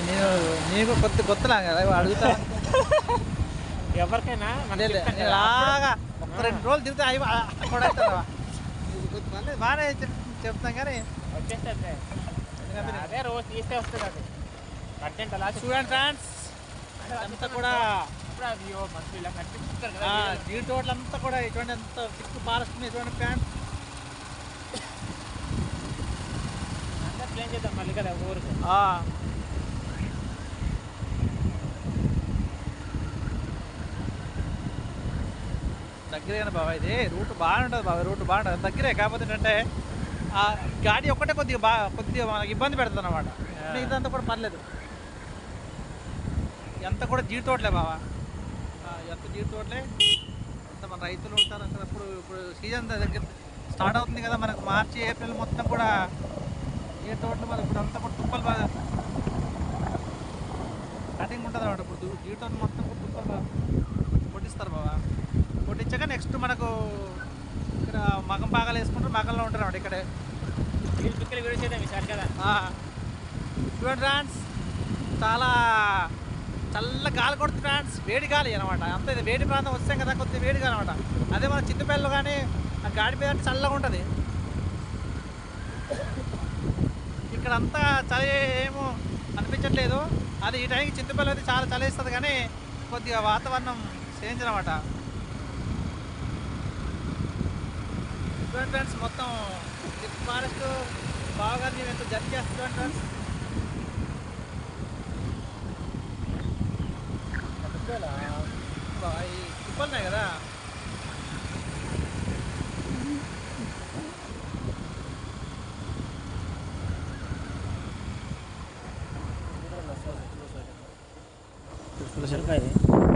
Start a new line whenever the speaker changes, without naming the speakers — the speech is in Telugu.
నేను నీకు కొత్త కొత్తలా కదా? అడుగుతా.
ఎవరికైనా
ఒక రెండు రోజులు తిరిగితే అవి కూడా బాగానే చెప్- చెప్తాం కానీ
అదే రోజు తీస్తే వస్తుంది అది. కంటెంట్ అలా
చూడండి అంతా కూడా తోటలంతా కూడా ఇటువంటి అంత తిక్కు పారుస్తుంది ఇటువంటి ప్యాంట్
అందరూ ప్లేన్ చేద్దాం మళ్ళీ కదా ఊరికి?
దగ్గరేనా బాబా ఇది రూట్ బాగుంటుంది బాబా రూట్ బాగుంటుంది దగ్గరే కాకపోతే ఏంటంటే ఆ గాడి ఒక్కటే కొద్దిగా బాగా కొద్దిగా మనకి ఇబ్బంది పెడుతుంది అనమాట ఇదంతా కూడా పర్లేదు. ఎంత కూడా జీడి తోటలే బావా ఎంత జీడి తోటలే ఎంత మన రైతులు ఉంటారు అసలు ఇప్పుడు ఇప్పుడు సీజన్ దగ్గర స్టార్ట్ అవుతుంది కదా మనకు. మార్చి ఏప్రిల్ మొత్తం కూడా జీడి తోటలు మరి ఇప్పుడు అంతా కూడా తుప్పలు బాగా. కటింగ్ ఉంటుంది అనమాట ఇప్పుడు. దు- జీడి తోట మొత్తం కూడా తుప్పలు బాగా. కొట్టిస్తారు బావా. నెక్స్ట్ మనకు ఇక్కడ మగం పాగాలు వేసుకుంటారు మగంలో ఉంటారు అన్నమాట ఇక్కడే
పిక్కలు వీడియో చేద్దాం ఈసారి కదా.
చూడండి ఫ్రాన్స్ చాలా చల్ల గాలి కొడుతుంది ఫ్రాన్స్ వేడి గాలి అనమాట అంత ఇది వేడి ప్రాంతం వస్తాం కదా కొద్దిగా వేడి గాలి అనమాట అదే మన చింతపల్లిలో కానీ ఆ గాడి మీద అంటే చల్లగా ఉంటుంది. ఇక్కడ అంతా చలి ఏమో అనిపించట్లేదు. అది ఈ టైంకి చింతపల్లి అయితే చాలా చలి ఇస్తుంది కానీ కొద్దిగా వాతావరణం చేంజ్ అనమాట ఫ్రెండ్స్ మొత్తం ఫారెస్ట్ బాగా మేము ఎంత జర్నీ చేస్తున్నాం ఫ్రెండ్స్? ఈ తుప్పలున్నాయి కదా.
సరిపోయింది